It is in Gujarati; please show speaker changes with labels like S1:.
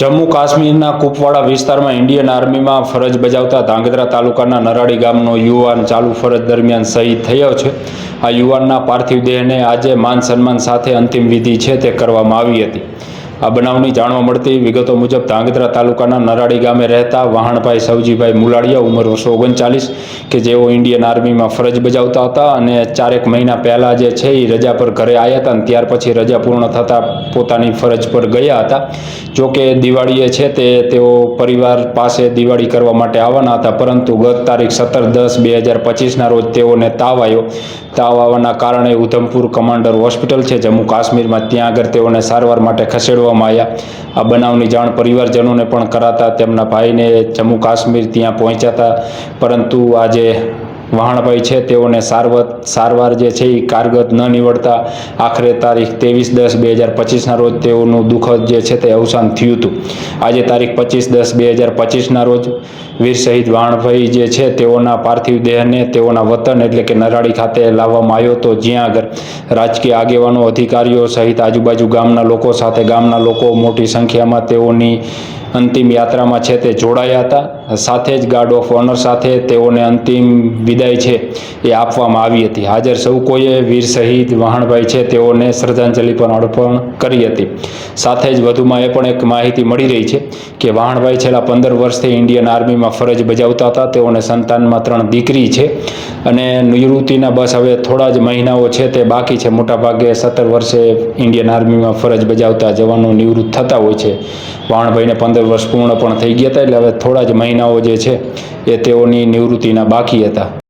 S1: જમ્મુ કાશ્મીરના કુપવાડા વિસ્તારમાં ઇન્ડિયન આર્મીમાં ફરજ બજાવતા ધાંગધ્રા તાલુકાના નરાડી ગામનો યુવાન ચાલુ ફરજ દરમિયાન શહીદ થયો છે. આ યુવાનના પાર્થિવ દેહને આજે માન સન્માન સાથે અંતિમ વિધિ છે તે કરવામાં આવી હતી. આ બનાવની જાણવા મળતી વિગતો મુજબ ધાંગધ્રા તાલુકાના નરાડી ગામે રહેતા વહાણભાઈ સવજીભાઈ મુલાડિયા ઉંમર વર્ષો ઓગણચાલીસ કે જેઓ ઇન્ડિયન આર્મીમાં ફરજ બજાવતા હતા અને ચારેક મહિના પહેલાં જે છે એ રજા પર ઘરે આવ્યા હતા અને ત્યાર પછી રજા પૂર્ણ થતાં પોતાની ફરજ પર ગયા હતા. જો કે દિવાળીએ છે તે તેઓ પરિવાર પાસે દિવાળી કરવા માટે આવવાના હતા, પરંતુ ગત તારીખ સત્તર દસ બે હજાર પચીસના રોજ તેઓને તાવ આવ્યો. તાવ આવવાના કારણે ઉધમપુર કમાન્ડર હોસ્પિટલ છે, જમ્મુ કાશ્મીરમાં. ત્યાં આગળ તેઓને સારવાર માટે ખસેડવામાં આવ્યા. આ બનાવની જાણ પરિવારજનોને પણ કરાતા તેમના ભાઈને જમ્મુ કાશ્મીર ત્યાં પહોંચ્યા હતા. પરંતુ આજે વહાણભાઈ છે, તેઓને સારવાર સારવાર જે છે એ કારગત ન નીવડતા. આખરે તારીખ ત્રેવીસ દસ બે હજાર પચીસના રોજ તેઓનું દુઃખદ જે છે તે અવસાન થયું હતું. આજે તારીખ પચીસ દસ બે હજાર પચીસના રોજ વીર શહીદ વાણભાઈ જે છે તેઓના પાર્થિવ દેહને તેઓના વતન એટલે કે નરાડી ખાતે લાવવામાં આવ્યો હતો. જ્યાં આગળ રાજકીય આગેવાનો, અધિકારીઓ સહિત આજુબાજુ ગામના લોકો સાથે ગામના લોકો મોટી સંખ્યામાં તેઓની અંતિમ યાત્રામાં છે તે જોડાયા હતા. સાથે જ ગાર્ડ ઓફ ઓનર સાથે તેઓને અંતિમ વિદાય છે એ આપવામાં આવી હતી. હાજર સૌ કોઈએ વીર શહીદ વહાણભાઈ છે તેઓને શ્રદ્ધાંજલિ પણ અર્પણ કરી હતી. સાથે જ વધુમાં એ પણ એક માહિતી મળી રહી છે કે વહાણભાઈ છેલ્લા પંદર વર્ષથી ઇન્ડિયન આર્મીમાં ફરજ બજાવતા હતા. તેઓને સંતાનમાં ત્રણ દીકરી છે અને નિવૃત્તિના બસ હવે થોડા જ મહિનાઓ છે તે બાકી છે. મોટાભાગે સત્તર વર્ષે ઇન્ડિયન આર્મીમાં ફરજ બજાવતા જવાનો નિવૃત્ત થતા હોય છે. વાણભાઈને પંદર વર્ષ પૂર્ણ પણ થઈ ગયા હતા, એટલે હવે થોડા જ મહિનાઓ જે છે એ તેઓની નિવૃત્તિના બાકી હતા.